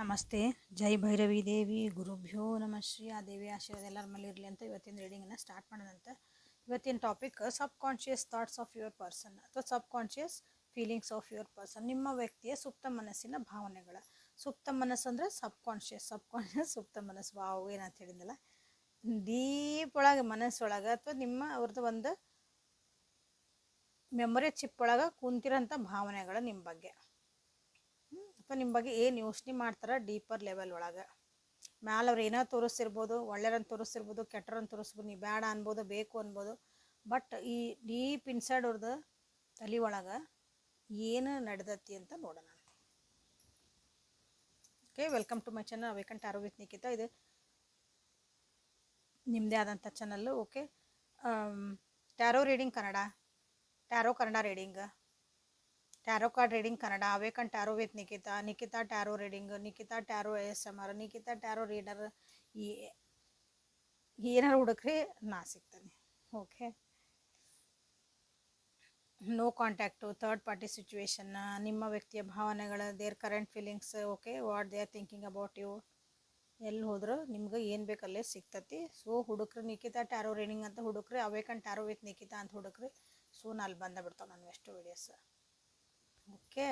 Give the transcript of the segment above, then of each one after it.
ನಮಸ್ತೆ. ಜೈ ಭೈರವಿ ದೇವಿ. ಗುರುಭ್ಯೋ ನಮಃ. ಶ್ರೀ ಆ ದೇವಿ ಆಶೀರ್ವಾದ ಎಲ್ಲರ ಮೇಲೆ ಇರಲಿ ಅಂತ ಇವತ್ತಿನ ರೀಡಿಂಗನ್ನು ಸ್ಟಾರ್ಟ್ ಮಾಡೋದಂತೆ ಇವತ್ತಿನ topic subconscious thoughts of your person ಅಥವಾ subconscious feelings of your person ನಿಮ್ಮ ವ್ಯಕ್ತಿಯ ಸುಪ್ತ ಮನಸ್ಸಿನ ಭಾವನೆಗಳು. ಸುಪ್ತ ಮನಸ್ಸು ಅಂದರೆ ಸಬ್ ಕಾನ್ಷಿಯಸ್ ಸಬ್ ಕಾನ್ಷಿಯಸ್ ಸುಪ್ತ ಮನಸ್ಸು. ವಾವ್, ಏನಂತ ಹೇಳಿದ್ನಲ್ಲ? ಡೀಪ್ ಒಳಗೆ, ಮನಸ್ಸೊಳಗೆ ಅಥವಾ ನಿಮ್ಮ ಅವ್ರದ್ದು ಒಂದು ಮೆಮೊರಿ ಚಿಪ್ ಒಳಗೆ ಕುಂತಿರೋಂಥ ಭಾವನೆಗಳು ನಿಮ್ಮ ಬಗ್ಗೆ. ಅಥವಾ ನಿಮ್ಮ ಬಗ್ಗೆ ಏನು ಯೋಚನೆ ಮಾಡ್ತಾರೆ ಡೀಪರ್ ಲೆವೆಲ್ ಒಳಗೆ? ಮ್ಯಾಲವ್ರು ಏನೋ ತೋರಿಸ್ತಿರ್ಬೋದು ಒಳ್ಳೆಯರನ್ನು ತೋರಿಸ್ತಿರ್ಬೋದು ಕೆಟ್ಟರನ್ನು ತೋರಿಸ್ಬೋದು, ನೀವು ಬೇಡ ಅನ್ಬೋದು, ಬೇಕು ಅನ್ಬೋದು ಬಟ್ ಈ ಡೀಪ್ ಇನ್ಸೈಡ್ ಅವ್ರದ್ದು ತಲೆ ಒಳಗೆ ಏನು ನಡೆದತಿ ಅಂತ ನೋಡೋಣ. Okay welcome to my channel awaken arrow with Nikhita ಇದು ನಿಮ್ಮದೇ ಆದಂಥ channel okay tarot reading Kannada. Tarot Kannada reading tarot card reading Kannada awaken tarot with Nikhita Nikhita tarot reading Nikhita tarot S M R Nikhita tarot reader ಈ ಏನಾರು ಹುಡುಕ್ರಿ ನಾ ಸಿಗ್ತಾನೆ okay no contact third party situation ನಿಮ್ಮ ವ್ಯಕ್ತಿಯ ಭಾವನೆಗಳು their current feelings okay what they are thinking about you ಎಲ್ಲಿ ಹೋದ್ರು ನಿಮ್ಗೆ ಏನು ಬೇಕಲ್ಲೇ ಸಿಗ್ತತಿ ಸೊ ಹುಡುಕ್ರಿ ನಿಖಿತಾ ಟ್ಯಾರೋ ರೀಡಿಂಗ್ ಅಂತ ಹುಡುಕ್ರಿ ಅವೇಕನ್ ಟ್ಯಾರೋ ವಿತ್ ನಿಖಿತಾ ಅಂತ ಹುಡುಕ್ರಿ ಸೊ ಅಲ್ಲಿ ಬಂದ ಬಿಡ್ತಾವೆ ನಾನು ಎಷ್ಟು ವೀಡಿಯೋಸ್ ಓಕೆ.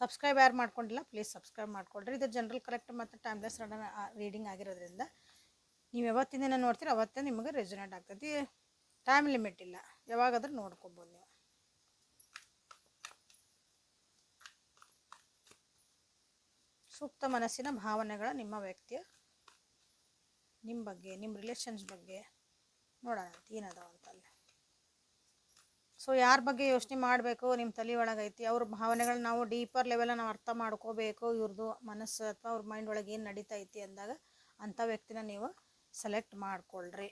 ಸಬ್ಸ್ಕ್ರೈಬ್ ಯಾರು ಮಾಡ್ಕೊಂಡಿಲ್ಲ ಪ್ಲೀಸ್ ಸಬ್ಸ್ಕ್ರೈಬ್ ಮಾಡ್ಕೊಳ್ರಿ. ಇದು ಜನರಲ್ ಕರೆಕ್ಟ್ ಮತ್ತು ಟೈಮ್ಲೆಸ್ ರೀಡಿಂಗ್ ಆಗಿರೋದ್ರಿಂದ ನೀವು ಯಾವತ್ತಿನ ನೋಡ್ತೀರ, ಅವತ್ತೇ ನಿಮಗೆ ರೆಸೊನೇಟ್ ಆಗ್ತೈತಿ ಟೈಮ್ ಲಿಮಿಟ್ ಇಲ್ಲ. ಯಾವಾಗಾದ್ರೂ ನೋಡ್ಕೊಬೋದು ನೀವು. ಸೂಕ್ತ ಮನಸ್ಸಿನ ಭಾವನೆಗಳ ನಿಮ್ಮ ವ್ಯಕ್ತಿಯ ನಿಮ್ಮ ಬಗ್ಗೆ ನಿಮ್ಮ ರಿಲೇಷನ್ಸ್ ಬಗ್ಗೆ ನೋಡೋಣ ಅಂತ ಏನದಾವ ಅಂತಲ್ಲಿ. ಸೊ ಯಾರ ಬಗ್ಗೆ ಯೋಚನೆ ಮಾಡಬೇಕು ನಿಮ್ಮ ತಲೆ ಒಳಗೈತಿ ಅವ್ರ ಭಾವನೆಗಳನ್ನ ನಾವು ಡೀಪರ್ ಲೆವೆಲಲ್ಲಿ ನಾವು ಅರ್ಥ ಮಾಡ್ಕೋಬೇಕು ಇವ್ರದ್ದು ಮನಸ್ಸು ಅಥವಾ ಅವ್ರ ಮೈಂಡ್ ಒಳಗೆ ಏನು ಐತಿ ಅಂದಾಗ ಅಂಥ ವ್ಯಕ್ತಿನ ನೀವು ಸೆಲೆಕ್ಟ್ ಮಾಡ್ಕೊಳ್ರಿ.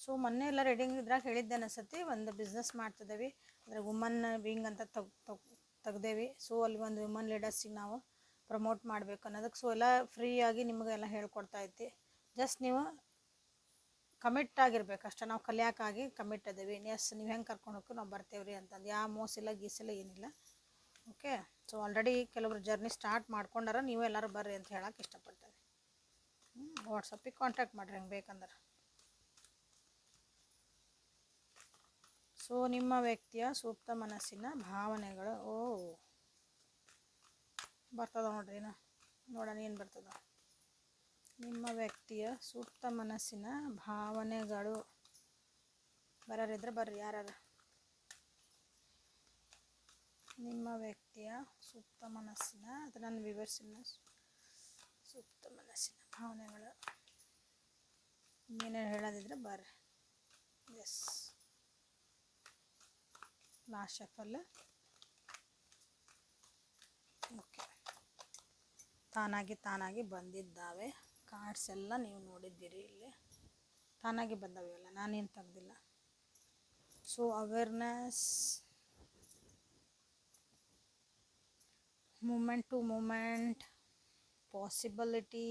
ಸೊ ಮೊನ್ನೆ ಎಲ್ಲ ರೀಡಿಂಗ್ ಇದ್ರಾಗ ಹೇಳಿದ್ದೆ ಅನಿಸತಿ ಒಂದು ಬಿಸ್ನೆಸ್ ಮಾಡ್ತಿದ್ದೇವೆ, ಅಂದರೆ ವುಮನ್ ವಿಂಗ್ ಅಂತ ತಗ್ ತೆಗ್ದೇವಿ. ಸೊ ಅಲ್ಲಿ ಒಂದು ವುಮನ್ ಲೀಡರ್ಸಿಗೆ ನಾವು ಪ್ರಮೋಟ್ ಮಾಡಬೇಕು ಅನ್ನೋದಕ್ಕೆ ಸೊ ಎಲ್ಲ ಫ್ರೀಯಾಗಿ ನಿಮಗೆಲ್ಲ ಹೇಳ್ಕೊಡ್ತಾ ಐತಿ ಜಸ್ಟ್ ನೀವು ಕಮಿಟ್ ಆಗಿರ್ಬೇಕು. ಅಷ್ಟೇ ನಾವು ಕಲಿಯಾಕಾಗಿ ಕಮಿಟ್ ಅದೇವಿ. ಎಸ್ ನೀವು ಹೆಂಗೆ ಕರ್ಕೊಂಡು ಹೋಗಿ ನಾವು ಬರ್ತೇವೆ ರೀ ಅಂತಂದು. ಯಾವ ಮೋಸಿಲ್ಲ ಗೀಸಿಲ್ಲ ಏನಿಲ್ಲ. ಓಕೆ ಸೊ ಆಲ್ರೆಡಿ ಕೆಲವರು ಜರ್ನಿ ಸ್ಟಾರ್ಟ್ ಮಾಡ್ಕೊಂಡಾರ ನೀವು ಎಲ್ಲರೂ ಬರ್ರಿ ಅಂತ ಹೇಳಕ್ಕೆ ಇಷ್ಟಪಡ್ತೇವೆ. ವಾಟ್ಸಪ್ಪಿಗೆ ಕಾಂಟ್ಯಾಕ್ಟ್ ಮಾಡಿರಿ, ಹೆಂಗೆ ಬೇಕಂದ್ರೆ. ಸೊ ನಿಮ್ಮ ವ್ಯಕ್ತಿಯ ಸೂಕ್ತ ಮನಸ್ಸಿನ ಭಾವನೆಗಳು, ಓ, ಬರ್ತದ ನೋಡ್ರಿ ನಾ ನೋಡೋಣ, ಏನು ಬರ್ತದ. ನಿಮ್ಮ ವ್ಯಕ್ತಿಯ ಸೂಕ್ತ ಮನಸ್ಸಿನ ಭಾವನೆಗಳು. ಬರೋರಿದ್ರೆ ಬರ್ರಿ ಯಾರು ನಿಮ್ಮ ವ್ಯಕ್ತಿಯ ಸೂಕ್ತ ಮನಸ್ಸಿನ, ಅದು ನನ್ನ ವಿವರಿಸಿನ ಸೂಕ್ತ ಮನಸ್ಸಿನ ಭಾವನೆಗಳು. ಏನೇನು ಹೇಳೋದಿದ್ರೆ ಬರ್ರಿ. ಎಸ್. Last shuffle okay. ತಾನಾಗಿ ತಾನಾಗಿ ಬಂದಿದ್ದಾವೆ. ಕಾರ್ಡ್ಸ್ ಎಲ್ಲ ನೀವು ನೋಡಿದ್ದೀರಿ ಇಲ್ಲಿ. ತಾನಾಗಿ ಬಂದವೆ ನಾನೇನು ತೆಗ್ದಿಲ್ಲ. So awareness moment to moment possibility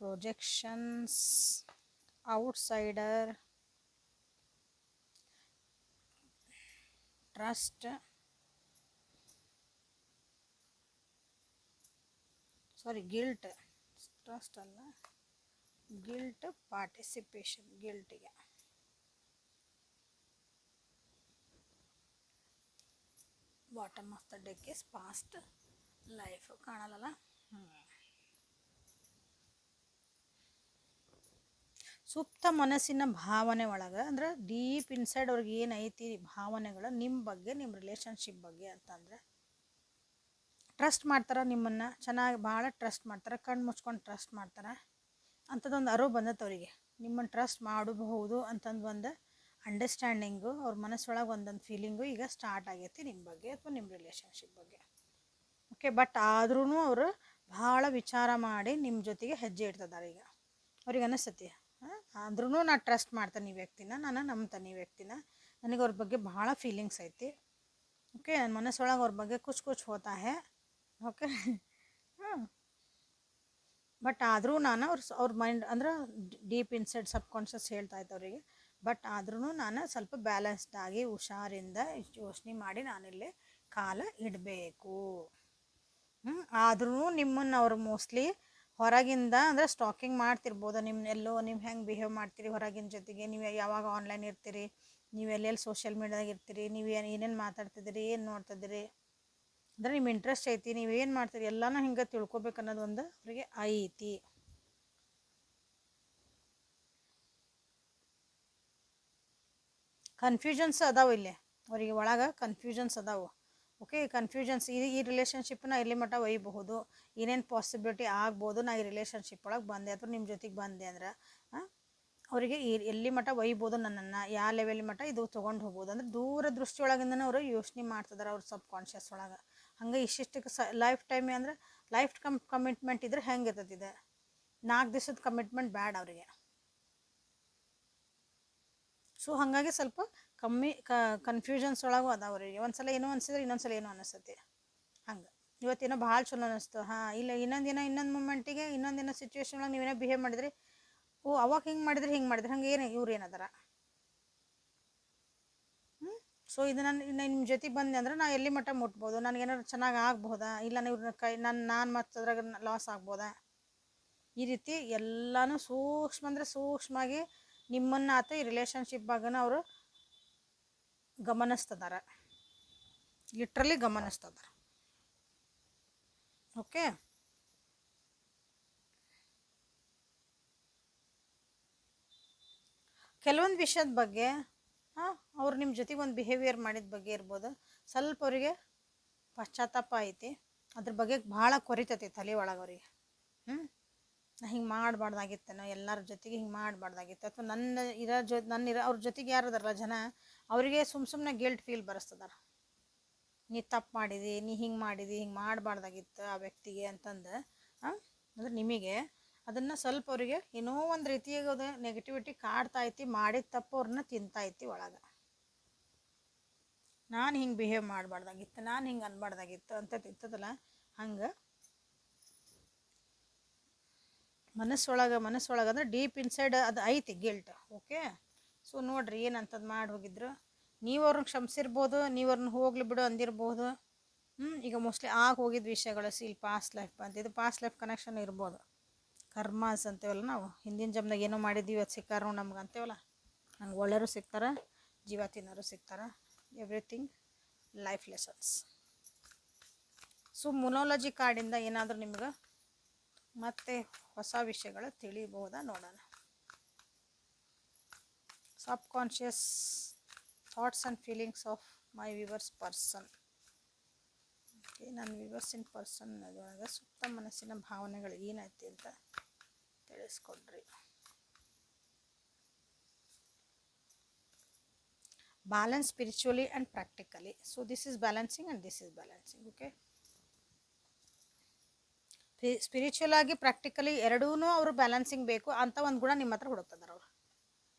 projections outsider trust sorry guilt trust ಅಲ್ಲ. Guilt participation ಗಿಲ್ಟಿಗೆ bottom of the deck is past life ಕಾಣಲ್ಲ ಸುಪ್ತ ಮನಸ್ಸಿನ ಭಾವನೆ ಒಳಗೆ, ಅಂದ್ರೆ ಡೀಪ್ ಇನ್ಸೈಡ್ ಅವ್ರಿಗೆ ಏನೈತಿ ಭಾವನೆಗಳು ನಿಮ್ಮ ಬಗ್ಗೆ ನಿಮ್ಮ ರಿಲೇಷನ್ಶಿಪ್ ಬಗ್ಗೆ ಅಂತಂದ್ರೆ ಟ್ರಸ್ಟ್ ಮಾಡ್ತಾರೆ ನಿಮ್ಮನ್ನು, ಚೆನ್ನಾಗಿ ಭಾಳ ಟ್ರಸ್ಟ್ ಮಾಡ್ತಾರೆ, ಕಣ್ಣು ಮುಚ್ಕೊಂಡು ಟ್ರಸ್ಟ್ ಮಾಡ್ತಾರೆ. ಅಂಥದ್ದೊಂದು ಅರಿವು ಬಂದತ್ತೆ ಅವರಿಗೆ. ನಿಮ್ಮನ್ನು ಟ್ರಸ್ಟ್ ಮಾಡಬಹುದು ಅಂತಂದು ಒಂದು ಅಂಡರ್ಸ್ಟ್ಯಾಂಡಿಂಗು ಅವ್ರ ಮನಸ್ಸೊಳಗೆ ಒಂದೊಂದು ಫೀಲಿಂಗು ಈಗ ಸ್ಟಾರ್ಟ್ ಆಗೈತಿ ನಿಮ್ಮ ಬಗ್ಗೆ ಅಥವಾ ನಿಮ್ಮ ರಿಲೇಷನ್ಶಿಪ್ ಬಗ್ಗೆ. ಓಕೆ ಬಟ್ ಆದ್ರೂ ಅವರು ಭಾಳ ವಿಚಾರ ಮಾಡಿ ನಿಮ್ಮ ಜೊತೆಗೆ ಹೆಜ್ಜೆ ಇಡ್ತಿದ್ದಾರೆ ಈಗ. ಅವ್ರಿಗೆ ಅನಿಸ್ತತಿ ಆದ್ರೂ ನಾನು ಟ್ರಸ್ಟ್ ಮಾಡ್ತೇನೆ ಈ ವ್ಯಕ್ತಿನ, ನಾನು ನಂಬ್ತೇನೆ ಈ ವ್ಯಕ್ತಿನ. ನನಗೆ ಅವ್ರ ಬಗ್ಗೆ ಭಾಳ ಫೀಲಿಂಗ್ಸ್ ಐತಿ. ಓಕೆ ನನ್ನ ಮನಸ್ಸೊಳಗೆ ಅವ್ರ ಬಗ್ಗೆ ಕುಚ್ ಕುಚ್ ಹೋತಾ ಹೇ. ಓಕೆ ಬಟ್ ಆದರೂ ನಾನು ಅವ್ರ ಅವ್ರ ಮೈಂಡ್ ಅಂದ್ರೆ ಡೀಪ್ ಇನ್ಸೈಡ್ ಸಬ್ ಕಾನ್ಷಿಯಸ್ ಹೇಳ್ತಾ ಇತ್ತು ಅವರಿಗೆ ಬಟ್ ಆದ್ರೂ ನಾನು ಸ್ವಲ್ಪ ಬ್ಯಾಲೆನ್ಸ್ಡ್ ಆಗಿ ಹುಷಾರಿಂದ ಯೋಚನೆ ಮಾಡಿ ನಾನಿಲ್ಲಿ ಕಾಲ ಇಡಬೇಕು. ಹ್ಞೂ ಆದ್ರೂ ನಿಮ್ಮನ್ನು ಅವರು ಮೋಸ್ಟ್ಲಿ ಹೊರಗಿಂದ ಅಂದರೆ ಸ್ಟಾಕಿಂಗ್ ಮಾಡ್ತಿರ್ಬೋದು ನಿಮ್ಮನ್ನೆಲ್ಲೋ ನೀವು ಹೆಂಗೆ ಬಿಹೇವ್ ಮಾಡ್ತೀರಿ ಹೊರಗಿನ ಜೊತೆಗೆ? ನೀವು ಯಾವಾಗ ಆನ್ಲೈನ್ ಇರ್ತೀರಿ? ನೀವು ಎಲ್ಲೆಲ್ಲಿ ಸೋಷಿಯಲ್ ಮೀಡ್ಯಾದಾಗ ಇರ್ತೀರಿ? ನೀವು ಏನು, ಏನೇನು ಮಾತಾಡ್ತಿದ್ದೀರಿ? ಏನು ನೋಡ್ತಿದ್ದೀರಿ? ಅಂದ್ರೆ ನಿಮ್ಮ ಇಂಟ್ರೆಸ್ಟ್ ಐತಿ, ನೀವು ಏನು ಮಾಡ್ತೀರಿ, ಎಲ್ಲನೂ ಹಿಂಗೆ ತಿಳ್ಕೊಬೇಕು ಅನ್ನೋದು ಒಂದು ಅವರಿಗೆ ಐತಿ. ಕನ್ಫ್ಯೂಷನ್ಸ್ ಅದಾವ ಇಲ್ಲಿ, ಅವರಿಗೆ ಒಳಗೆ ಕನ್ಫ್ಯೂಷನ್ಸ್ ಅದಾವು. ಓಕೆ ಕನ್ಫ್ಯೂಷನ್ಸ್ ಈ ಈ ರಿಲೇಷನ್ಶಿಪ್ನ ಎಲ್ಲಿ ಮಟ್ಟ ಒಯ್ಯಬಹುದು ಏನೇನು ಪಾಸಿಬಿಲಿಟಿ ಆಗ್ಬೋದು ನಾ ಈ ರಿಲೇಷನ್ಶಿಪ್ ಒಳಗೆ ಬಂದೆ ಅಥವಾ ನಿಮ್ಮ ಜೊತೆಗೆ ಬಂದೆ ಅಂದ್ರೆ ಅವರಿಗೆ ಈ, ಎಲ್ಲಿ ಮಟ್ಟ ಒಯ್ಬೋದು ನನ್ನನ್ನು ಯಾವ ಲೆವೆಲ್ ಮಟ್ಟ ಇದು ತೊಗೊಂಡು ಹೋಗ್ಬೋದು. ಅಂದ್ರೆ ದೂರ ದೃಷ್ಟಿಯೊಳಗಿಂದನೇ ಅವರು ಯೋಚನೆ ಮಾಡ್ತಿದ್ದಾರೆ ಅವ್ರ ಸಬ್ ಕಾನ್ಷಿಯಸ್ ಒಳಗೆ. ಹಂಗೆ ಇಷ್ಟಿಷ್ಟಕ್ಕೆ ಸ ಲೈಫ್ ಟೈಮ್ ಅಂದ್ರೆ ಲೈಫ್ ಕಮ್ ಕಮಿಟ್ಮೆಂಟ್ ಇದ್ರೆ ಹೆಂಗೆ ಇದು? ನಾಲ್ಕು ದಿವಸದ ಕಮಿಟ್ಮೆಂಟ್ ಬ್ಯಾಡ ಅವರಿಗೆ. ಸೊ ಹಾಗಾಗಿ ಸ್ವಲ್ಪ ಕಮ್ಮಿ ಕ ಕನ್ಫ್ಯೂಷನ್ಸ್ ಒಳಗೂ ಅದಾವ ಒಂದು ಒಂದ್ಸಲ ಏನೋ ಅನ್ಸಿದ್ರೆ ಇನ್ನೊಂದ್ಸಲ ಏನೋ ಅನಿಸ್ತೈತಿ. ಹಂಗೆ. ಇವತ್ತೇನೋ ಭಾಳ ಚಲೋ ಅನಿಸ್ತು. ಹಾಂ, ಇಲ್ಲ ಇನ್ನೊಂದಿನ ಇನ್ನೊಂದು ಮೂಮೆಂಟಿಗೆ ಇನ್ನೊಂದಿನ ಸಿಚುವೇಶನ್ ಒಳಗೆ ನೀವೇನೋ ಬಿಹೇವ್ ಮಾಡಿದ್ರಿ. ಓ, ಅವಾಗ ಹಿಂಗೆ ಮಾಡಿದ್ರೆ ಹಿಂಗೆ ಮಾಡಿದ್ರೆ. ಹಂಗೆ ಏನು ಇವ್ರು ಏನದಾರ ಸೊ ಇದು ನನ್ನ ನಿಮ್ಮ ಜೊತೆ ಬಂದೆ ಅಂದ್ರೆ ನಾ ಎಲ್ಲಿ ಮಟ್ಟ ಮುಟ್ಬೋದು? ನನಗೇನಾದ್ರು ಚೆನ್ನಾಗಿ ಆಗ್ಬೋದಾ? ಇಲ್ಲ ಇವ್ರನ್ನ ಕೈ ನನ್ನ ನಾನು ಮತ್ತು ಅದ್ರಾಗ ಲಾಸ್ ಆಗ್ಬೋದಾ? ಈ ರೀತಿ ಎಲ್ಲನೂ ಸೂಕ್ಷ್ಮ ಅಂದರೆ ಸೂಕ್ಷ್ಮವಾಗಿ ನಿಮ್ಮನ್ನು ಆತ ಈ ರಿಲೇಷನ್ಶಿಪ್ ಬಾಗನ ಅವರು ಗಮನಿಸ್ತದಾರ. ಲಿಟ್ರಲಿ ಗಮನಿಸ್ತದಾರ. ಓಕೆ ಕೆಲವೊಂದು ವಿಷಯದ ಬಗ್ಗೆ ಹಾಂ, ಅವ್ರು ನಿಮ್ಮ ಜೊತೆಗೆ ಒಂದು ಬಿಹೇವಿಯರ್ ಮಾಡಿದ ಬಗ್ಗೆ ಇರ್ಬೋದು. ಸ್ವಲ್ಪ ಅವರಿಗೆ ಪಶ್ಚಾತ್ತಾಪ ಐತಿ. ಅದ್ರ ಬಗ್ಗೆ ಭಾಳ ಕೊರಿತೈತಿ ತಲೆ ಒಳಗೆ ಅವ್ರಿಗೆ. ಹ್ಞೂ ನಾ ಹಿಂಗೆ ಮಾಡಬಾರ್ದಾಗಿತ್ತೇನೋ, ಎಲ್ಲರ ಜೊತೆಗೆ ಹಿಂಗೆ ಮಾಡಬಾರ್ದಾಗಿತ್ತು. ಅಥವಾ ನನ್ನ ಇರೋ ಜೊ, ನನ್ನ ಇರೋ, ಅವ್ರ ಜೊತೆಗೆ ಯಾರು ಅದಾರಲ್ಲ ಜನ, ಅವರಿಗೆ ಸುಮ್ಮ ಸುಮ್ಮನೆ ಗಿಲ್ಟ್ ಫೀಲ್ ಬರೆಸ್ತದಾರ. ನೀ ತಪ್ಪು ಮಾಡಿದಿ, ನೀ ಹಿಂಗೆ ಮಾಡಿದಿ, ಹಿಂಗೆ ಮಾಡಬಾರ್ದಾಗಿತ್ತು ಆ ವ್ಯಕ್ತಿಗೆ ಅಂತಂದು, ಹಾಂ? ಅಂದ್ರೆ ನಿಮಗೆ ಅದನ್ನು ಸ್ವಲ್ಪ ಅವರಿಗೆ ಏನೋ ಒಂದು ರೀತಿಯಾಗಿ ಅದು ನೆಗೆಟಿವಿಟಿ ಕಾಡ್ತಾ ಐತಿ, ಮಾಡಿದ ತಪ್ಪು ಅವ್ರನ್ನ ತಿಂತಾ ಐತಿ ಒಳಗೆ. ನಾನು ಹಿಂಗೆ ಬಿಹೇವ್ ಮಾಡಬಾರ್ದಾಗಿತ್ತು, ನಾನು ಹಿಂಗೆ ಅನ್ಬಾರ್ದಾಗಿತ್ತು ಅಂತ ತಿಂತದಲ್ಲ, ಹಂಗೆ ಮನಸ್ಸೊಳಗೆ ಮನಸ್ಸೊಳಗೆ ಅಂದ್ರೆ ಡೀಪ್ ಇನ್ಸೈಡ್ ಅದು ಐತಿ ಗಿಲ್ಟ್ ಓಕೆ ಸೊ ನೋಡ್ರಿ ಏನಂತದ್ದು ಮಾಡಿ ಹೋಗಿದ್ರು. ನೀವು ಅವ್ರನ್ನ ಕ್ಷಮಿಸಿರ್ಬೋದು, ನೀವು ಅವ್ರನ್ನ ಹೋಗ್ಲಿ ಬಿಡು ಅಂದಿರ್ಬೋದು. ಹ್ಞೂ ಈಗ ಮೋಸ್ಟ್ಲಿ ಆಗ ಹೋಗಿದ್ದ ವಿಷಯಗಳು ಸಿ ಇಲ್ಲಿ ಪಾಸ್ಟ್ ಲೈಫ್ ಅಂತ. ಇದು ಪಾಸ್ಟ್ ಲೈಫ್ ಕನೆಕ್ಷನ್ ಇರ್ಬೋದು. ಕರ್ಮಾಸ್ ಅಂತೇವಲ್ಲ ನಾವು? ಹಿಂದಿನ ಜಮ್ದಾಗ ಏನೋ ಮಾಡಿದ್ದೀವಿ, ಅದು ಸಿಕ್ಕಾರು ನಮ್ಗೆ ಅಂತೇವಲ್ಲ? ನಮ್ಗೆ ಒಳ್ಳೆಯರು ಸಿಗ್ತಾರೆ ಜೀವ ತಿನ್ನೋರು ಸಿಗ್ತಾರೆ everything life lessons so moonology ಕಾರ್ಡಿಂದ ಏನಾದರೂ ನಿಮ್ಗೆ ಮತ್ತೆ ಹೊಸ ವಿಷಯಗಳು ತಿಳಿಬಹುದಾ ನೋಡೋಣ. Subconscious thoughts and feelings of my viewers person okay ನನ್ನ ವಿವರ್ಸಿನ ಪರ್ಸನ್ ಅದರೊಳಗೆ ಸುತ್ತ ಮನಸ್ಸಿನ ಭಾವನೆಗಳು ಏನೈತಿ ಅಂತ balance spiritually and practically so this is balancing and this is balancing okay spiritual ಆಗಿ ಪ್ರಾಕ್ಟಿಕಲಿ ಎರಡೂ ಅವರು ಬ್ಯಾಲೆನ್ಸಿಂಗ್ ಬೇಕು ಅಂತ ಒಂದು ಗುಣ ನಿಮ್ಮ ಹತ್ರ ಹುಡುಕ್ತದಾರ ಅವರು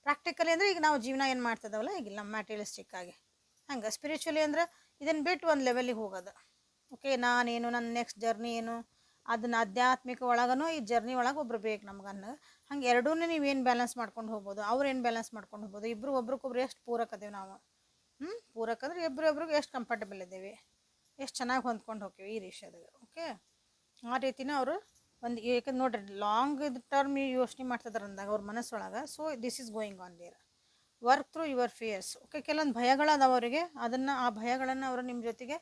ಪ್ರಾಕ್ಟಿಕಲಿ ಅಂದರೆ ಈಗ ನಾವು ಜೀವನ ಏನು ಮಾಡ್ತಿದ್ದಾವಲ್ಲ ಈಗ ನಮ್ಮ ಮ್ಯಾಟೀರಿಯಲಿಸ್ಟಿಕ್ ಆಗಿ. ಹಂಗೆ ಸ್ಪಿರಿಚುವಲಿ ಅಂದ್ರೆ ಇದನ್ನು ಬಿಟ್ಟು ಒಂದು ಲೆವೆಲಿಗೆ ಹೋಗೋದು. ಓಕೆ ನಾನೇನು, ನನ್ನ ನೆಕ್ಸ್ಟ್ ಜರ್ನಿ ಏನು? ಅದನ್ನ ಆಧ್ಯಾತ್ಮಿಕ ಒಳಗೂ ಈ ಜರ್ನಿ ಒಳಗೆ ಒಬ್ರು ಬೇಕು ನಮ್ಗೆ ಅನ್ನೋ ಹಂಗೆ ಎರಡೂ ನೀವೇನು ಬ್ಯಾಲೆನ್ಸ್ ಮಾಡ್ಕೊಂಡು ಹೋಗ್ಬೋದು ಏನು ಬ್ಯಾಲೆನ್ಸ್ ಮಾಡ್ಕೊಂಡು ಹೋಗ್ಬೋದು ಇಬ್ಬರು ಒಬ್ರಿಗೊಬ್ರು ಎಷ್ಟು ಪೂರಕ ಅದೇವಿ ನಾವು. ಹ್ಞೂ ಪೂರಕ ಅಂದ್ರೆ ಇಬ್ಬರು ಒಬ್ರಿಗೆ ಎಷ್ಟು ಕಂಫರ್ಟಬಲ್ ಇದ್ದೇವೆ. ಎಷ್ಟು ಚೆನ್ನಾಗಿ ಹೊಂದ್ಕೊಂಡು ಹೋಗ್ತೀವಿ ಈ ವಿಷಯದಾಗ ಓಕೆ? ಆ ರೀತಿನ ಅವರು ಒಂದು ಯಾಕಂದ್ರೆ ನೋಡ್ರಿ ಲಾಂಗ್ ಟರ್ಮ್ ಯೋಚನೆ ಮಾಡ್ತಿದಾರೆ ಅಂದಾಗ ಅವ್ರ ಮನಸ್ಸೊಳಗೆ so this is going on their work through your fears okay, ಕೆಲವೊಂದು ಭಯಗಳದಾವ ಅವರಿಗೆ, ಅದನ್ನು ಆ ಭಯಗಳನ್ನು ಅವರು ನಿಮ್ಮ ಜೊತೆಗೆ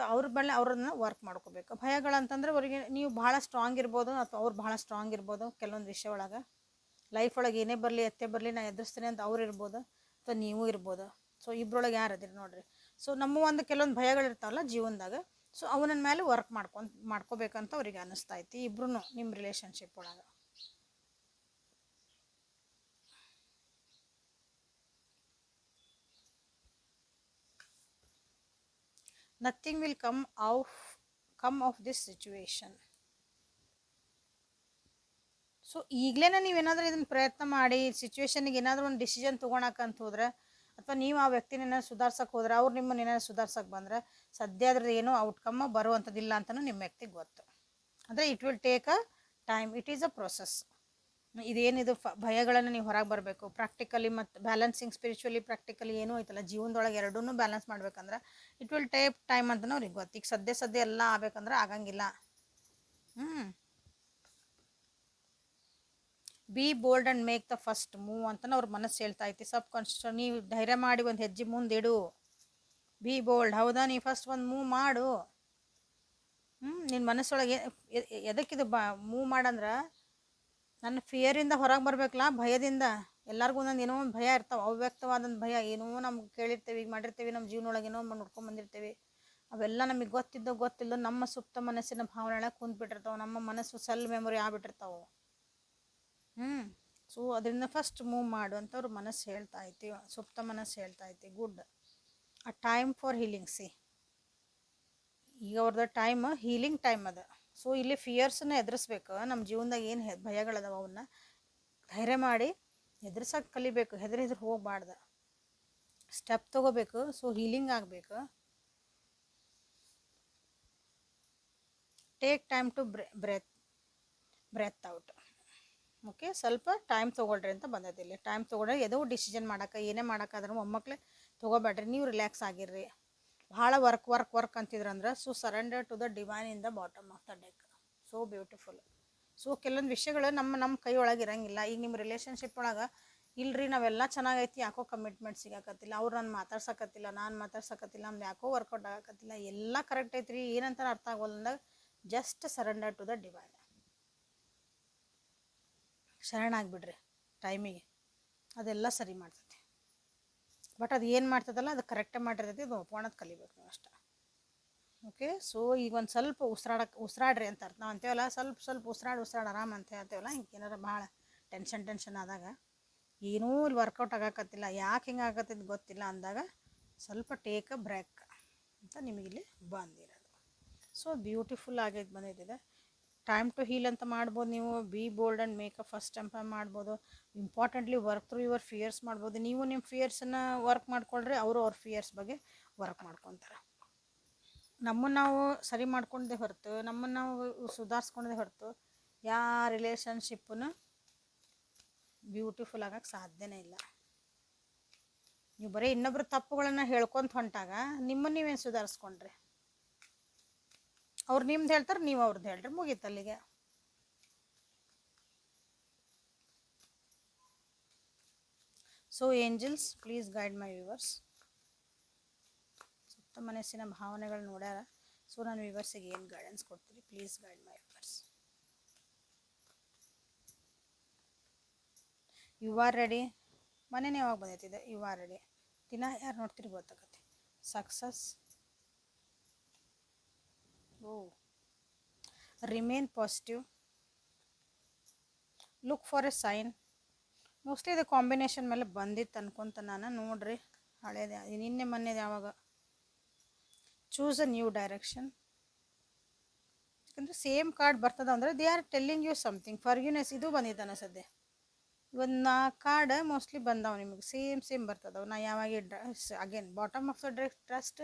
ಅಥವಾ ಅವ್ರ ಮೇಲೆ ಅವ್ರನ್ನ ವರ್ಕ್ ಮಾಡ್ಕೋಬೇಕು. ಭಯಗಳಂತಂದ್ರೆ ಅವರಿಗೆ ನೀವು ಭಾಳ ಸ್ಟ್ರಾಂಗ್ ಇರ್ಬೋದು ಅಥವಾ ಅವ್ರು ಭಾಳ ಸ್ಟ್ರಾಂಗ್ ಇರ್ಬೋದು ಕೆಲವೊಂದು ವಿಷಯ ಒಳಗೆ. ಲೈಫ್ ಒಳಗೆ ಏನೇ ಬರಲಿ, ಎತ್ತೆ ಬರಲಿ, ನಾ ಎದುರಿಸ್ತೀನಿ ಅಂತ ಅವ್ರು ಇರ್ಬೋದು ಅಥವಾ ನೀವು ಇರ್ಬೋದು. ಸೊ ಇಬ್ಬರೊಳಗೆ ಯಾರು ಅದಿರಿ ನೋಡಿರಿ. ಸೊ ನಮ್ಮ ಒಂದು ಕೆಲವೊಂದು ಭಯಗಳಿರ್ತಾವಲ್ಲ ಜೀವನದಾಗ. ಸೊ ಅವನ ಮೇಲೆ ವರ್ಕ್ ಮಾಡ್ಕೊಂಡು ಮಾಡ್ಕೋಬೇಕಂತ ಅವ್ರಿಗೆ ಅನ್ನಿಸ್ತಾ ಐತಿ. ಇಬ್ರು ನಿಮ್ಮ ರಿಲೇಷನ್ಶಿಪ್ ಒಳಗೆ. Nothing will come of come of this situation so ಈಗಲೇ ನೀವೇನಾದರೂ ಇದನ್ನು ಪ್ರಯತ್ನ ಮಾಡಿ ಸಿಚುವೇಶನ್ಗೆ ಏನಾದರೂ ಒಂದು ಡಿಸಿಷನ್ ತೊಗೊಳಕಂತ ಹೋದ್ರೆ, ಅಥವಾ ನೀವು ಆ ವ್ಯಕ್ತಿನ ಸುಧಾರ್ಸಕ್ಕೆ ಹೋದ್ರೆ, ಅವ್ರು ನಿಮ್ಮನ್ನ ಏನಾದ್ರು ಸುಧಾರ್ಸಕ್ಕೆ ಬಂದ್ರೆ, ಸದ್ಯ ಅದ್ರದ್ದು ಏನೋ ಔಟ್ಕಮ್ ಬರುವಂಥದ್ದಿಲ್ಲ ಅಂತಲೂ ನಿಮ್ಮ ವ್ಯಕ್ತಿಗೆ ಗೊತ್ತು. ಅಂದರೆ it will take a time it is a process ಇದೇನಿದು ಫ ಭಯಗಳನ್ನು ನೀವು ಹೊರಗೆ ಬರಬೇಕು. ಪ್ರಾಕ್ಟಿಕಲಿ ಮತ್ತು ಬ್ಯಾಲೆನ್ಸಿಂಗ್ ಸ್ಪಿರಿಚುವಲಿ ಪ್ರಾಕ್ಟಿಕಲಿ ಏನೂ ಐತಲ್ಲ, ಜೀವನದೊಳಗೆ ಎರಡೂ ಬ್ಯಾಲೆನ್ಸ್ ಮಾಡ್ಬೇಕಂದ್ರೆ ಇಟ್ ವಿಲ್ ಟೇಪ್ ಟೈಮ್ ಅಂತ ಅವ್ರಿಗೆ ಗೊತ್ತು. ಈಗ ಸದ್ಯ ಸದ್ಯ ಎಲ್ಲ ಆಗ್ಬೇಕಂದ್ರೆ ಆಗಂಗಿಲ್ಲ. ಹ್ಞೂ be bold and make the first move ಅಂತಲೂ ಅವ್ರ ಮನಸ್ಸು ಹೇಳ್ತಾ ಐತಿ. ಸಬ್ ಕಾನ್ಶಿಯಸ್ ನೀವು ಧೈರ್ಯ ಮಾಡಿ ಒಂದು ಹೆಜ್ಜೆ ಮುಂದಿಡು ಬಿ ಬೋಲ್ಡ್ ಹೌದಾ ನೀ ಫಸ್ಟ್ ಒಂದು ಮೂವ್ ಮಾಡು. ಹ್ಞೂ ನಿನ್ನ ಮನಸ್ಸೊಳಗೆ ಎದಕ್ಕಿದು ಬಾ ಮೂವ್ ಮಾಡಂದ್ರೆ ನನ್ನ ಫಿಯರಿಂದ ಹೊರಗೆ ಬರ್ಬೇಕಲ್ಲ, ಭಯದಿಂದ. ಎಲ್ಲರಿಗೂ ಒಂದೊಂದು ಏನೋ ಒಂದು ಭಯ ಇರ್ತಾವೆ ಅವ್ಯಕ್ತವಾದಂಥ ಭಯ. ಏನೋ ನಮ್ಗೆ ಕೇಳಿರ್ತೇವೆ ಈಗ ಮಾಡಿರ್ತೀವಿ ನಮ್ಮ ಜೀವನೊಳಗೆ ಏನೋ ನೋಡ್ಕೊಂಡು ಬಂದಿರ್ತೀವಿ. ಅವೆಲ್ಲ ನಮಗೆ ಗೊತ್ತಿದ್ದೋ ಗೊತ್ತಿಲ್ಲೋ ನಮ್ಮ ಸುಪ್ತ ಮನಸ್ಸಿನ ಭಾವನೆ ಕುಂತ್ಬಿಟ್ಟಿರ್ತಾವೆ, ನಮ್ಮ ಮನಸ್ಸು ಸೆಲ್ ಮೆಮೊರಿ ಆಗ್ಬಿಟ್ಟಿರ್ತಾವೆ. ಹ್ಞೂ ಸೊ ಅದರಿಂದ ಫಸ್ಟ್ ಮೂವ್ ಮಾಡು ಅಂತ ಅವ್ರ ಮನಸ್ಸು ಹೇಳ್ತಾ ಐತಿ, ಸುಪ್ತ ಮನಸ್ಸು ಹೇಳ್ತಾ ಐತಿ ಗುಡ್ ಆ ಟೈಮ್ ಫಾರ್ ಹೀಲಿಂಗ್ ಸಿ ಈಗ ಅವ್ರದ್ದು ಟೈಮ್ ಹೀಲಿಂಗ್ ಟೈಮ್ ಅದ. ಸೊ ಇಲ್ಲಿ ಫಿಯರ್ಸನ್ನ ಎದುರಿಸ್ಬೇಕು. ನಮ್ಮ ಜೀವನದಾಗ ಏನು ಭಯಗಳದಾವ ಅವನ್ನ ಧೈರ್ಯ ಮಾಡಿ ಎದುರ್ಸಕ್ಕೆ ಕಲಿಬೇಕು. ಹೆದರಿ ಹೆದರಿ ಹೋಗ್ಬಾರ್ದು. ಸ್ಟೆಪ್ ತಗೋಬೇಕು. ಸೊ ಹೀಲಿಂಗ್ ಆಗಬೇಕು. ಟೇಕ್ ಟೈಮ್ ಟು ಬ್ರೆ ಬ್ರೆತ್ ಬ್ರೆತ್ ಔಟ್ ಓಕೆ ಸ್ವಲ್ಪ ಟೈಮ್ ತೊಗೊಳ್ರಿ ಅಂತ ಬಂದದಿಲ್ಲ ಟೈಮ್ ತೊಗೊಂಡ್ರೆ ಯಾವುದೋ ಡಿಸಿಷನ್ ಮಾಡೋಕೆ ಏನೇ ಮಾಡೋಕ್ಕಾದ್ರೂ ಮೊಮ್ಮಕ್ಳೇ ತೊಗೋಬೇಡ್ರಿ. ನೀವು ರಿಲ್ಯಾಕ್ಸ್ ಆಗಿರ್ರಿ. ಭಾಳ work work work ಅಂತಿದ್ರಂದ್ರೆ so surrender to the divine in the bottom of the deck so beautiful so ಕೆಲವೊಂದು ವಿಷಯಗಳು ನಮ್ಮ ನಮ್ಮ ಕೈ ಒಳಗೆ ಇರಂಗಿಲ್ಲ. ಈಗ ನಿಮ್ಮ ರಿಲೇಷನ್ಶಿಪ್ ಒಳಗೆ, ಇಲ್ರಿ, ನಾವೆಲ್ಲ ಚೆನ್ನಾಗೈತಿ, ಯಾಕೋ ಕಮಿಟ್ಮೆಂಟ್ ಸಿಗಾಕತ್ತಿಲ್ಲ. ಅವ್ರು ನಾನು ಮಾತಾಡ್ಸಕತ್ತಿಲ್ಲ ನಾನು ಮಾತಾಡ್ಸಕತ್ತಿಲ್ಲ, ನಮ್ದು ಯಾಕೋ ವರ್ಕೌಟ್ ಆಗಕತ್ತಿಲ್ಲ. ಎಲ್ಲ ಕರೆಕ್ಟ್ ಐತ್ರಿ. ಏನಂತ ಅರ್ಥ ಆಗೋಲ್ಲ just surrender to the divine ಶರಣಾಗ್ಬಿಡ್ರಿ ಟೈಮಿಗೆ ಅದೆಲ್ಲ ಸರಿ ಮಾಡ್ತೈತಿ ಬಟ್ ಅದು ಏನು ಮಾಡ್ತದಲ್ಲ, ಅದು ಕರೆಕ್ಟಾಗಿ ಮಾಡಿರ್ತೈತಿ, ಅದು ಕಲಿಬೇಕು ನೀವು ಅಷ್ಟೆ. ಓಕೆ ಸೊ ಈಗ ಒಂದು ಸ್ವಲ್ಪ ಉಸಿರಾಡಕ್ಕೆ ಉಸಿರಾಡ್ರಿ ಅಂತ ಅರ್ಥ. ನಾವು ಅಂತೇವಲ್ಲ, ಸ್ವಲ್ಪ ಸ್ವಲ್ಪ ಉಸಿರಾಡಿ ಉಸಿರಾಡಿ ಆರಾಮ ಅಂತ ಹೇಳ್ತೇವಲ್ಲ ಹಿಂಗೆ ಏನಾರ ಭಾಳ ಟೆನ್ಷನ್ ಟೆನ್ಷನ್ ಆದಾಗ, ಏನೂ ಇಲ್ಲಿ ವರ್ಕೌಟ್ ಆಗಾಕತ್ತಿಲ್ಲ. ಯಾಕೆ ಹಿಂಗೆ ಆಗತ್ತಿದ್ದು ಗೊತ್ತಿಲ್ಲ ಅಂದಾಗ, ಸ್ವಲ್ಪ ಟೇಕ್ ಅ ಬ್ರೇಕ್ ಅಂತ ನಿಮಗಿಲ್ಲಿ ಬಂದಿರೋದು. ಸೊ ಬ್ಯೂಟಿಫುಲ್ ಆಗೈತೆ ಬಂದೈತಿದೆ ಟೈಮ್ ಟು ಹೀಲ್ ಅಂತ ಮಾಡ್ಬೋದು ನೀವು be bold and make up first ಟೆಂಪ ಮಾಡ್ಬೋದು. Importantly work through your fears ಮಾಡ್ಬೋದು. ನೀವು ನಿಮ್ಮ ಫಿಯರ್ಸನ್ನು ವರ್ಕ್ ಮಾಡ್ಕೊಳ್ರಿ ಅವರು ಅವ್ರ ಫಿಯರ್ಸ್ ಬಗ್ಗೆ ವರ್ಕ್ ಮಾಡ್ಕೊತಾರೆ. ನಮ್ಮನ್ನು ನಾವು ಸರಿ ಮಾಡ್ಕೊಂಡೆ ಹೊರತು, ನಮ್ಮನ್ನು ನಾವು ಸುಧಾರಿಸ್ಕೊಂಡೇ ಹೊರತು ಯಾವ ರಿಲೇಷನ್ಶಿಪ್ಪನ್ನು ಬ್ಯೂಟಿಫುಲ್ ಆಗಕ್ಕೆ ಸಾಧ್ಯನೇ ಇಲ್ಲ. ನೀವು ಬರೀ ಇನ್ನೊಬ್ರ ತಪ್ಪುಗಳನ್ನು ಹೇಳ್ಕೊಂತ ಹೊಂಟಾಗ, ನಿಮ್ಮನ್ನು ನೀವೇನು ಸುಧಾರಿಸ್ಕೊಂಡ್ರಿ? ಅವ್ರು ನಿಮ್ದು ಹೇಳ್ತಾರೆ, ನೀವು ಅವ್ರದ್ದು ಹೇಳ್ರಿ, ಮುಗೀತು ಅಲ್ಲಿಗೆ. So angels please guide my viewers ಸುತ್ತ ಮನಸ್ಸಿನ ಭಾವನೆಗಳು ನೋಡ್ಯಾರ. ಸೊ ನಾನು ವ್ಯೂವರ್ಸಿಗೆ ಏನು ಗೈಡೆನ್ಸ್ ಕೊಡ್ತೀನಿ please guide my viewers you are ready ಮನೇನೇ ಯಾವಾಗ ಬಂದೈತಿದೆ ಯು ಆರ್ ರೆಡಿ ದಿನ ಯಾರು ನೋಡ್ತೀರಿ ಗೊತ್ತಾಗತ್ತೆ. Success oh remain positive look for a sign mostly ಇದು ಕಾಂಬಿನೇಷನ್ ಮೇಲೆ ಬಂದಿತ್ತು ಅನ್ಕೊಂತ ನಾನು. ನೋಡ್ರಿ, ಹಳೇದು, ನಿನ್ನೆ ಮೊನ್ನೆದು ಯಾವಾಗ ಚೂಸ್ ಅ ನ್ಯೂ ಡೈರೆಕ್ಷನ್ ಯಾಕಂದರೆ ಸೇಮ್ ಕಾರ್ಡ್ ಬರ್ತದ ಅಂದರೆ they are telling you something forgiveness ಇದು ಬಂದಿತ್ತು ಸದ್ಯ ಒಂದು ಕಾರ್ಡ್ ಮೋಸ್ಟ್ಲಿ ಬಂದಾವ ನಿಮಗೆ. ಸೇಮ್ ಸೇಮ್ ಬರ್ತದವು. ನಾ ಯಾವಾಗ again bottom of the dress trust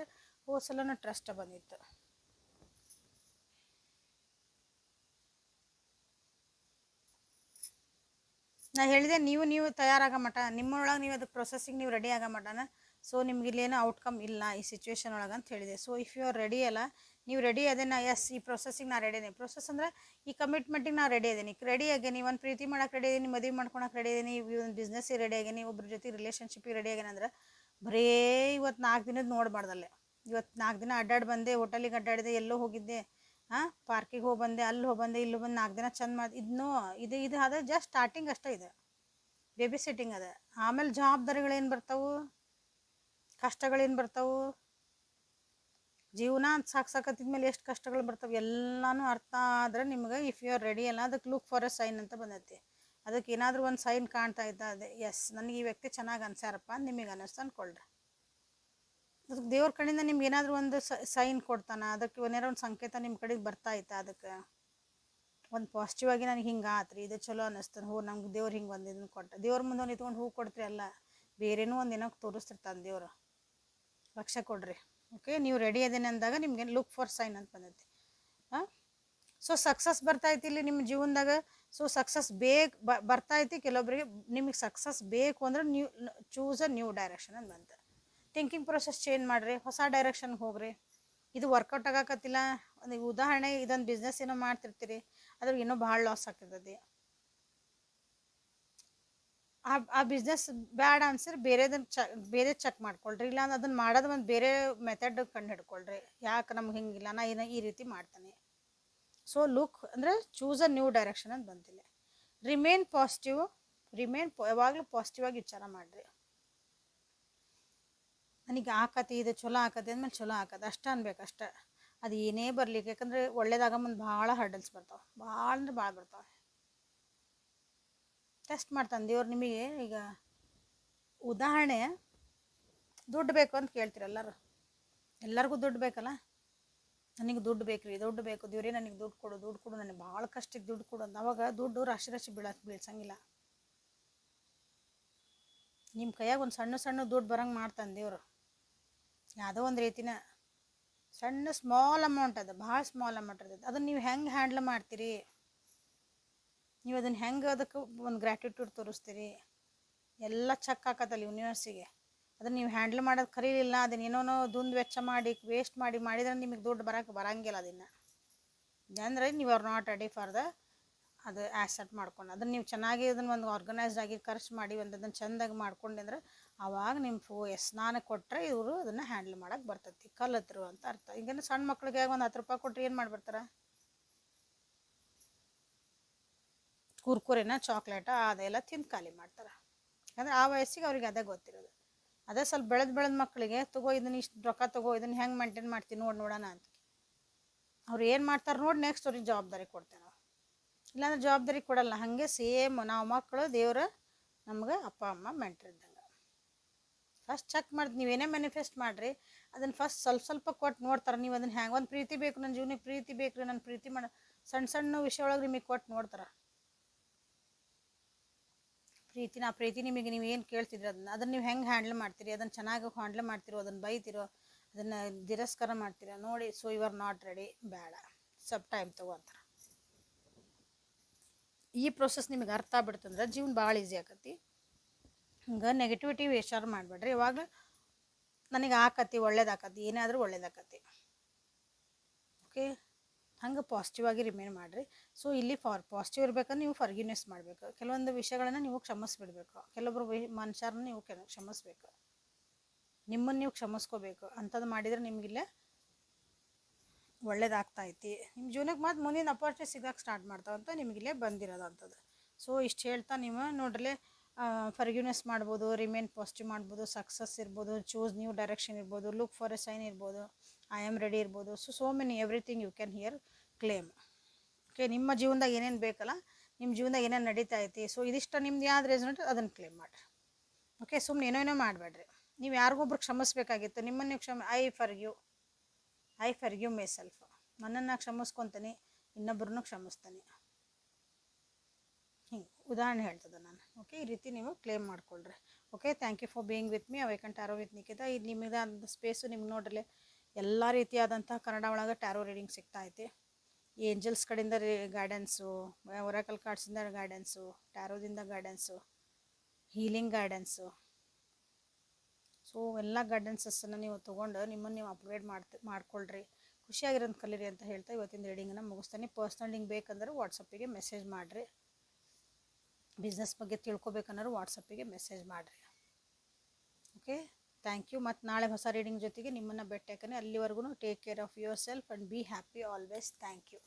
ಹೋದ ಸಲನೂ ಟ್ರಸ್ಟ್ ಬಂದಿತ್ತು. ನಾ ಹೇಳಿದೆ, ನೀವು ನೀವು ತಯಾರಾಗ ಮಟ ನಿಮ್ಮೊಳಗೆ ನೀವು ಅದಕ್ಕೆ ಪ್ರೊಸೆಸಿಂಗ್ ನೀವು ರೆಡಿ ಆಗೋ ಸೊ ನಿಮ್ಗೆ ಇಲ್ಲೇನೋ ಔಟ್ಕಮ್ ಇಲ್ಲ ಈ ಸಿಚುವೇಶನ್ ಒಳಗೆ ಅಂತ ಹೇಳಿದೆ. So if you are ready ಅಲ್ಲ, ನೀವು ರೆಡಿ ಅದೇನ ಎಸ್ ಈ ಪ್ರೊಸೆಸಿಂಗ್ ನಾ ರೆಡಿ ಇದ್ದೀನಿ ಪ್ರೊಸೆಸ್ ಅಂದ್ರೆ ಈ ಕಮಿಟ್ಮೆಂಟಿಗೆ ನಾ ರೆಡಿ ಇದ್ದೀನಿ ರೆಡಿ ಆಗೇನಿ ಒಂದು ಪ್ರೀತಿ ಮಾಡಕ್ಕೆ ರೆಡಿ ಇದೀನಿ ಮದುವೆ ಮಾಡ್ಕೊಳಕ್ಕೆ ರೆಡಿ ಇದೀನಿ ಒಂದು ಬಿಸ್ನೆಸ್ಸಿಗೆ ರೆಡಿ ಆಗೇನಿ ಒಬ್ಬರ ಜೊತೆ ರಿಲೇಷನ್ಶಿಪ್ಪಿಗೆ ರೆಡಿ ಆಗೇನಿ ಅಂದ್ರೆ ಬರೇ ಇವತ್ತು ನಾಲ್ಕು ದಿನದ ನೋಡಬಾರ್ದಲ್ಲೇ ಇವತ್ತು ನಾಲ್ಕು ದಿನ ಅಡ್ಡಾಡಿ ಬಂದೆ ಹೋಟೆಲಿಗೆ ಅಡ್ಡಾಡಿದೆ, ಎಲ್ಲೋ ಹೋಗಿದ್ದೆ ಹಾಂ, ಪಾರ್ಕಿಗೆ ಹೋಗಿ ಬಂದೆ, ಅಲ್ಲಿ ಹೋಗಿ ಬಂದೆ, ಇಲ್ಲಿ ಬಂದು ನಾಲ್ಕು ದಿನ ಚಂದ ಮಾಡಿ ಇದನ್ನು ಇದು ಇದು ಅದ ಜಸ್ಟ್ ಸ್ಟಾರ್ಟಿಂಗ್ ಅಷ್ಟೇ ಇದೆ. ಬೇಬಿ ಸಿಟ್ಟಿಂಗ್ ಅದ. ಆಮೇಲೆ ಜವಾಬ್ದಾರಿಗಳೇನು ಬರ್ತಾವು? ಕಷ್ಟಗಳೇನು ಬರ್ತಾವು? ಜೀವನ ಅಂತ ಸಾಕ್ಸಾಕತ್ತಿದ್ಮೇಲೆ ಎಷ್ಟು ಕಷ್ಟಗಳು ಬರ್ತಾವೆ? ಎಲ್ಲನೂ ಅರ್ಥ ಆದ್ರೆ ನಿಮ್ಗೆ ಇಫ್ ಯು ಆರ್ ರೆಡಿ ಅಲ್ಲ ಅದಕ್ಕೆ ಲುಕ್ ಫಾರ್ ಎ ಸೈನ್ ಅಂತ ಬಂದೈತಿ. ಅದಕ್ಕೆ ಏನಾದರೂ ಒಂದು ಸೈನ್ ಕಾಣ್ತಾ ಇದ್ದ ಅದೇ. ಎಸ್ ನನಗೆ ಈ ವ್ಯಕ್ತಿ ಚೆನ್ನಾಗಿ ಅನ್ಸ್ಯಾರಪ್ಪ, ನಿಮಗೆ ಅನ್ನಿಸ್ತು ಅಂದ್ಕೊಳ್ರಿ ಅದಕ್ಕೆ ದೇವ್ರ ಕಡೆಯಿಂದ ನಿಮ್ಗೆ ಏನಾದರೂ ಒಂದು ಸೈನ್ ಕೊಡ್ತಾನ? ಅದಕ್ಕೆ ಏನಾರು ಒಂದು ಸಂಕೇತ ನಿಮ್ಮ ಕಡೆಗೆ ಬರ್ತಾ ಐತೆ ಅದಕ್ಕೆ? ಒಂದು ಪಾಸಿಟಿವ್ ಆಗಿ ನನಗೆ ಹಿಂಗೆ ಆತ್ರಿ, ಇದು ಚಲೋ ಅನ್ನಿಸ್ತದೆ ಹೋ, ನಮ್ಗೆ ದೇವ್ರು ಹಿಂಗೆ ಒಂದು ಇದನ್ನು ಕೊಟ್ಟ. ದೇವ್ರ ಮುಂದೆ ಒಂದು ಇತ್ಕೊಂಡು ಹೂ ಕೊಡ್ತೀರಿ ಅಲ್ಲ ಬೇರೇನೂ ಒಂದು ಏನಕ್ಕೆ ತೋರಿಸ್ತಿರ್ತಾನೆ ದೇವರು. ಲಕ್ಷ ಕೊಡ್ರಿ. ಓಕೆ ನೀವು ರೆಡಿ ಅದೇನೆ ಅಂದಾಗ ನಿಮ್ಗೆ ಲುಕ್ ಫಾರ್ ಸೈನ್ ಅಂತ ಬಂದೈತಿ. ಹಾಂ? ಸೊ ಸಕ್ಸಸ್ ಬರ್ತಾ ಐತಿ ಇಲ್ಲಿ ನಿಮ್ಮ ಜೀವನದಾಗ. ಸೊ ಸಕ್ಸಸ್ ಬೇಕು ಬರ್ತಾ ಐತಿ. ಕೆಲವೊಬ್ಬರಿಗೆ ನಿಮಗೆ ಸಕ್ಸಸ್ ಬೇಕು ಅಂದ್ರೆ new choose a new direction ಅಂತ ಬಂತು. ಥಿಂಕಿಂಗ್ ಪ್ರೊಸೆಸ್ ಚೇಂಜ್ ಮಾಡಿರಿ, ಹೊಸ ಡೈರೆಕ್ಷನ್ ಹೋಗ್ರಿ. ಇದು ವರ್ಕೌಟ್ ಆಗಾಕತ್ತಿಲ್ಲ. ಒಂದು ಉದಾಹರಣೆ, ಇದೊಂದು ಬಿಸ್ನೆಸ್ ಏನೋ ಮಾಡ್ತಿರ್ತೀರಿ, ಅದ್ರಾಗ ಇನ್ನೂ ಭಾಳ ಲಾಸ್ ಆಗ್ತಿರ್ತದೆ ಆ ಆ ಬಿಸ್ನೆಸ್ ಬ್ಯಾಡ ಅನ್ಸಿದ್ರೆ ಬೇರೆದನ್ನ ಚ, ಬೇರೆ ಚೆಕ್ ಮಾಡ್ಕೊಳ್ರಿ. ಇಲ್ಲ ಅಂದ್ರೆ ಅದನ್ನು ಮಾಡೋದು ಒಂದು ಬೇರೆ ಮೆಥಡ್ ಕಂಡು ಹಿಡ್ಕೊಳ್ರಿ. ಯಾಕೆ ನಮ್ಗೆ ಹಿಂಗಿಲ್ಲ, ನಾ ಏನೋ ಈ ರೀತಿ ಮಾಡ್ತಾನೆ. ಸೊ ಲುಕ್ ಅಂದರೆ ಚೂಸ್ ಅ ನ್ಯೂ ಡೈರೆಕ್ಷನ್ ಅಂತ ಬಂತಿಲ್ಲ ರಿಮೇನ್ ಪಾಸಿಟಿವ್ ರಿಮೇನ್ ಯಾವಾಗಲೂ ಪಾಸಿಟಿವ್ ಆಗಿ ವಿಚಾರ ಮಾಡಿರಿ. ನನಗೆ ಆಕತಿ ಇದು ಚಲೋ ಆಕತಿ ಅಂದಮೇಲೆ ಚಲೋ ಆಕತಿ. ಅಷ್ಟು ಅನ್ಬೇಕು ಅಷ್ಟೇ. ಅದು ಏನೇ ಬರ್ಲಿಕ್ಕೆ, ಯಾಕಂದರೆ ಒಳ್ಳೇದಾಗ ಮುಂದೆ ಭಾಳ ಹರ್ಡಲ್ಸ್ ಬರ್ತಾವೆ. ಭಾಳ ಅಂದ್ರೆ ಭಾಳ ಬರ್ತಾವೆ. ಟೆಸ್ಟ್ ಮಾಡ್ತಾನೆ ದೇವ್ರು ನಿಮಗೆ. ಈಗ ಉದಾಹರಣೆ, ದುಡ್ಡು ಬೇಕು ಅಂತ ಕೇಳ್ತೀರ ಎಲ್ಲರೂ? ಎಲ್ಲರಿಗೂ ದುಡ್ಡು ಬೇಕಲ್ಲ? ನನಗೆ ದುಡ್ಡು ಬೇಕು ರೀ ದುಡ್ಡು ಬೇಕು. ದೇವ್ರೇ ನನಗೆ ದುಡ್ಡು ಕೊಡು ದುಡ್ಡು ಕೊಡು. ನನಗೆ ಭಾಳ ಕಷ್ಟಕ್ಕೆ ದುಡ್ಡು ಕೊಡು ಅಂತ ಅವಾಗ ದುಡ್ಡು ರಾಶಿ ರಾಶಿ ಬೀಳ ಬೀಳ್ಸಂಗಿಲ್ಲ. ನಿಮ್ಮ ಕೈಯಾಗ ಒಂದು ಸಣ್ಣ ಸಣ್ಣ ದುಡ್ಡು ಬರಂಗೆ ಮಾಡ್ತಾನೆ ದೇವ್ರು. ಯಾವುದೋ ಒಂದು ರೀತಿನ ಸಣ್ಣ ಸ್ಮಾಲ್ ಅಮೌಂಟ್ ಅದು, ಭಾಳ ಸ್ಮಾಲ್ ಅಮೌಂಟ್ ಇರ್ತೈತೆ ಅದನ್ನು ನೀವು ಹೆಂಗೆ ಹ್ಯಾಂಡ್ಲ್ ಮಾಡ್ತೀರಿ? ನೀವು ಅದನ್ನು ಹೆಂಗೆ ಅದಕ್ಕೆ ಒಂದು ಗ್ರ್ಯಾಟಿಟ್ಯೂಡ್ ತೋರಿಸ್ತೀರಿ? ಎಲ್ಲ ಚೆಕ್ ಹಾಕತ್ತಲ್ಲ ಯೂನಿವರ್ಸಿಗೆ ಅದನ್ನು ನೀವು ಹ್ಯಾಂಡ್ಲ್ ಮಾಡೋದು ಕರೀಲಿಲ್ಲ, ಅದನ್ನ ಏನೋ ದುಂದು ವೆಚ್ಚ ಮಾಡಿ ವೇಸ್ಟ್ ಮಾಡಿ ಮಾಡಿದ್ರೆ ನಿಮಗೆ ದುಡ್ಡು ಬರೋಕೆ ಬರಂಗಿಲ್ಲ ಅದನ್ನು. ಅಂದರೆ ನೀವು are not ready for the ಅದು ಆ್ಯಸೆಟ್ ಮಾಡ್ಕೊಂಡು, ಅದನ್ನು ನೀವು ಚೆನ್ನಾಗಿ ಅದನ್ನು ಒಂದು ಆರ್ಗನೈಸ್ಡ್ ಆಗಿ ಖರ್ಚು ಮಾಡಿ ಒಂದು ಅದನ್ನು ಚೆಂದಾಗಿ ಮಾಡ್ಕೊಂಡ್ರೆ ಅವಾಗ ನಿಮ್ಮ ಫೋ ಸ್ನಾನ ಕೊಟ್ಟರೆ ಇವರು ಅದನ್ನು ಹ್ಯಾಂಡಲ್ ಮಾಡೋಕ್ಕೆ ಬರ್ತೈತಿ ಕಲ್ಲತ್ರು ಅಂತ ಅರ್ಥ. ಈಗೇನು ಸಣ್ಣ ಮಕ್ಳಿಗೆ ಒಂದು ಹತ್ತು ರೂಪಾಯಿ ಕೊಟ್ಟರೆ ಏನು ಮಾಡಿಬಿಡ್ತಾರೆ? ಕುರ್ಕುರಿನ ಚಾಕ್ಲೇಟ ಅದೆಲ್ಲ ತಿಂದು ಖಾಲಿ ಮಾಡ್ತಾರೆ. ಯಾಕಂದ್ರೆ ಆ ವಯಸ್ಸಿಗೆ ಅವ್ರಿಗೆ ಅದೇ ಗೊತ್ತಿರೋದು. ಅದೇ ಸ್ವಲ್ಪ ಬೆಳೆದು ಬೆಳೆದ ಮಕ್ಕಳಿಗೆ ತಗೋ, ಇದನ್ನ ಇಷ್ಟು ರೊಕ್ಕ ತಗೋ, ಇದನ್ನ ಹೆಂಗೆ ಮೇಂಟೈನ್ ಮಾಡ್ತೀನಿ ನೋಡಿ ನೋಡೋಣ ಅಂತ. ಅವ್ರು ಏನು ಮಾಡ್ತಾರೆ ನೋಡಿ ನೆಕ್ಸ್ಟ್ ಅವ್ರಿಗೆ ಜವಾಬ್ದಾರಿ ಕೊಡ್ತೇವೆ ನಾವು ಇಲ್ಲಾಂದ್ರೆ ಜವಾಬ್ದಾರಿ ಕೊಡಲ್ಲ, ಹಾಗೆ ಸೇಮ್ ನಾವು ಮಕ್ಕಳು ದೇವರು ನಮ್ಗೆ ಅಪ್ಪ, ಅಮ್ಮ ಮೆಂಟ್ರಿದ್ದ ಫಸ್ಟ್ ಚೆಕ್ ಮಾಡಿ ನೀವೇನೇ ಮ್ಯಾನಿಫೆಸ್ಟ್ ಮಾಡಿರಿ ಅದನ್ನು ಫಸ್ಟ್ ಸ್ವಲ್ಪ ಸ್ವಲ್ಪ ಕೊಟ್ಟು ನೋಡ್ತಾರೆ. ನೀವು ಅದನ್ನು ಹ್ಯಾಂಗೆ ಒಂದು ಪ್ರೀತಿ ಬೇಕು ನನ್ನ ಜೀವನಕ್ಕೆ ಪ್ರೀತಿ ಬೇಕು ರೀ ನನ್ನ ಪ್ರೀತಿ ಮಾಡ ಸಣ್ಣ ಸಣ್ಣ ವಿಷಯ ಒಳಗೆ ನಿಮಗೆ ಕೊಟ್ಟು ನೋಡ್ತಾರೆ. ಪ್ರೀತಿ ನಾ ಪ್ರೀತಿ ನಿಮಗೆ ನೀವು ಏನು ಕೇಳ್ತಿದ್ರಿ ಅದನ್ನ ಅದನ್ನು ನೀವು ಹೆಂಗೆ ಹ್ಯಾಂಡ್ಲ್ ಮಾಡ್ತೀರಿ ಅದನ್ನು ಚೆನ್ನಾಗಿ ಹ್ಯಾಂಡ್ಲ್ ಮಾಡ್ತಿರೋ ಅದನ್ನು ಬೈತಿರೋ, ಅದನ್ನು ತಿರಸ್ಕಾರ ಮಾಡ್ತೀರಾ, ನೋಡಿ so you are not ready ಬೇಡ. ಸ್ವಲ್ಪ ಟೈಮ್ ತೊಗೊಂತಾರೆ ಈ ಪ್ರೊಸೆಸ್ ನಿಮಗೆ ಅರ್ಥ ಆಗ್ಬಿಡ್ತಂದ್ರೆ, ಜೀವನ ಭಾಳ ಈಸಿ ಆಕತಿ. ಹಿಂಗೆ ನೆಗೆಟಿವಿಟಿ ವಿಚಾರ ಮಾಡಬೇಡ್ರಿ. ಇವಾಗ ನನಗೆ ಆಕತಿ, ಒಳ್ಳೇದಾಕತಿ ಏನಾದರೂ ಒಳ್ಳೇದಾಕತಿ. ಓಕೆ ಹಂಗೆ ಪಾಸಿಟಿವ್ ಆಗಿ ರಿಮೈನ್ ಮಾಡಿರಿ. ಸೊ ಇಲ್ಲಿ ಫಾರ್ ಪಾಸಿಟಿವ್ ಇರ್ಬೇಕಂದ್ರೆ ನೀವು ಫರ್ಗಿನೆಸ್ ಮಾಡಬೇಕು. ಕೆಲವೊಂದು ವಿಷಯಗಳನ್ನು ನೀವು ಕ್ಷಮಿಸ್ಬಿಡ್ಬೇಕು. ಕೆಲವೊಬ್ರು ವಿ- ಮನುಷ್ಯರನ್ನ ನೀವು ಕೆಲ ಕ್ಷಮಿಸ್ಬೇಕು. ನಿಮ್ಮನ್ನು ನೀವು ಕ್ಷಮಿಸ್ಕೋಬೇಕು. ಅಂಥದ್ದು ಮಾಡಿದರೆ ನಿಮಗಿಲ್ಲ ಒಳ್ಳೇದಾಗ್ತಾ ಐತಿ ನಿಮ್ಮ ಜೀವನಕ್ಕೆ ಮತ್ತು ಮುಂದಿನ ಅಪರ್ಚುನಿಟಿ ಸಿಗಕ್ಕೆ ಸ್ಟಾರ್ಟ್ ಮಾಡ್ತಾವಂತ ನಿಮಗಿಲ್ಲೇ ಬಂದಿರೋದು ಅಂಥದ್ದು ಸೊ ಇಷ್ಟು ಹೇಳ್ತಾ ನೀವು ನೋಡ್ರಲೆ ಫರ್ಗ್ಯೂನೆಸ್ ಮಾಡ್ಬೋದು ರಿಮೇನ್ ಪಾಸಿಟಿವ್ ಮಾಡ್ಬೋದು ಸಕ್ಸಸ್ ಇರ್ಬೋದು ಚೂಸ್ ನ್ಯೂ ಡೈರೆಕ್ಷನ್ ಇರ್ಬೋದು ಲುಕ್ ಫಾರ್ ಎ ಸೈನ್ ಇರ್ಬೋದು ಐ ಆಮ್ ರೆಡಿ ಇರ್ಬೋದು. So so many everything you can here claim okay ನಿಮ್ಮ ಜೀವನದಾಗ ಏನೇನು ಬೇಕಲ್ಲ, ನಿಮ್ಮ ಜೀವನದಾಗ ಏನೇನು ನಡೀತಾ ಐತಿ ಸೊ ಇದಿಷ್ಟ ನಿಮ್ದು ಯಾವ್ದು ರೆಸಲ್ಟ್ ಅದನ್ನು ಕ್ಲೇಮ್ ಮಾಡಿರಿ. ಓಕೆ ಸುಮ್ಮನೆ ಏನೋ ಏನೋ ಮಾಡಬೇಡ್ರಿ. ನೀವು ಯಾರಿಗೊಬ್ರು ಕ್ಷಮಿಸ್ಬೇಕಾಗಿತ್ತು, ನಿಮ್ಮನ್ನು ಕ್ಷಮ I forgive I forgive myself ನನ್ನನ್ನು ಕ್ಷಮಿಸ್ಕೊತೀನಿ ಇನ್ನೊಬ್ಬರನ್ನು ಕ್ಷಮಿಸ್ತೀನಿ. ಹಿಂಗೆ ಉದಾಹರಣೆ ಹೇಳ್ತದೆ ನಾನು. ಓಕೆ ಈ ರೀತಿ ನೀವು ಕ್ಲೇಮ್ ಮಾಡ್ಕೊಳ್ರಿ. Okay thank you for being with me Awaken Tarot with Nikhita ಇದು ನಿಮಗೆ ಅಂದ ಸ್ಪೇಸು ನಿಮ್ಗೆ ನೋಡ್ರಲೆ ಎಲ್ಲ ರೀತಿಯಾದಂಥ ಕನ್ನಡ ಒಳಗೆ ಟ್ಯಾರೋ ರೀಡಿಂಗ್ ಸಿಗ್ತಾ ಐತಿ. ಏಂಜಲ್ಸ್ ಕಡೆಯಿಂದ ರೀ ಗೈಡೆನ್ಸು ಒರಾಕಲ್ ಕಾರ್ಡ್ಸಿಂದ ಗೈಡೆನ್ಸು ಟ್ಯಾರೋದಿಂದ ಗೈಡೆನ್ಸು ಹೀಲಿಂಗ್ ಗೈಡೆನ್ಸು ಸೊ ಎಲ್ಲ ಗೈಡೆನ್ಸಸ್ಸನ್ನು ನೀವು ತೊಗೊಂಡು ನಿಮ್ಮನ್ನು ನೀವು ಅಪ್ಗ್ರೇಡ್ ಮಾಡ್ತ, ಮಾಡ್ಕೊಳ್ರಿ. ಖುಷಿಯಾಗಿರೋದು ಕಲೀರಿ ಅಂತ ಹೇಳ್ತಾ ಇವತ್ತಿನ ರೀಡಿಂಗನ್ನು ಮುಗಿಸ್ತಾನೆ. ಪರ್ಸ್ನಲ್ ಲಿಂಕ್ ಬೇಕಂದ್ರೆ ವಾಟ್ಸಪ್ಪಿಗೆ ಮೆಸೇಜ್ ಮಾಡಿರಿ. ಬಿಸ್ನೆಸ್ ಬಗ್ಗೆ ತಿಳ್ಕೊಬೇಕನ್ನೋರು ವಾಟ್ಸಪ್ಪಿಗೆ ಮೆಸೇಜ್ ಮಾಡಿರಿ. ಓಕೆ ಥ್ಯಾಂಕ್ ಯು ಮತ್ತು ನಾಳೆ ಹೊಸ ರೀಡಿಂಗ್ ಜೊತೆಗೆ ನಿಮ್ಮನ್ನು ಭೇಟಿ ಹಾಕನೆ ಅಲ್ಲಿವರೆಗೂ take care of yourself and be happy always thank you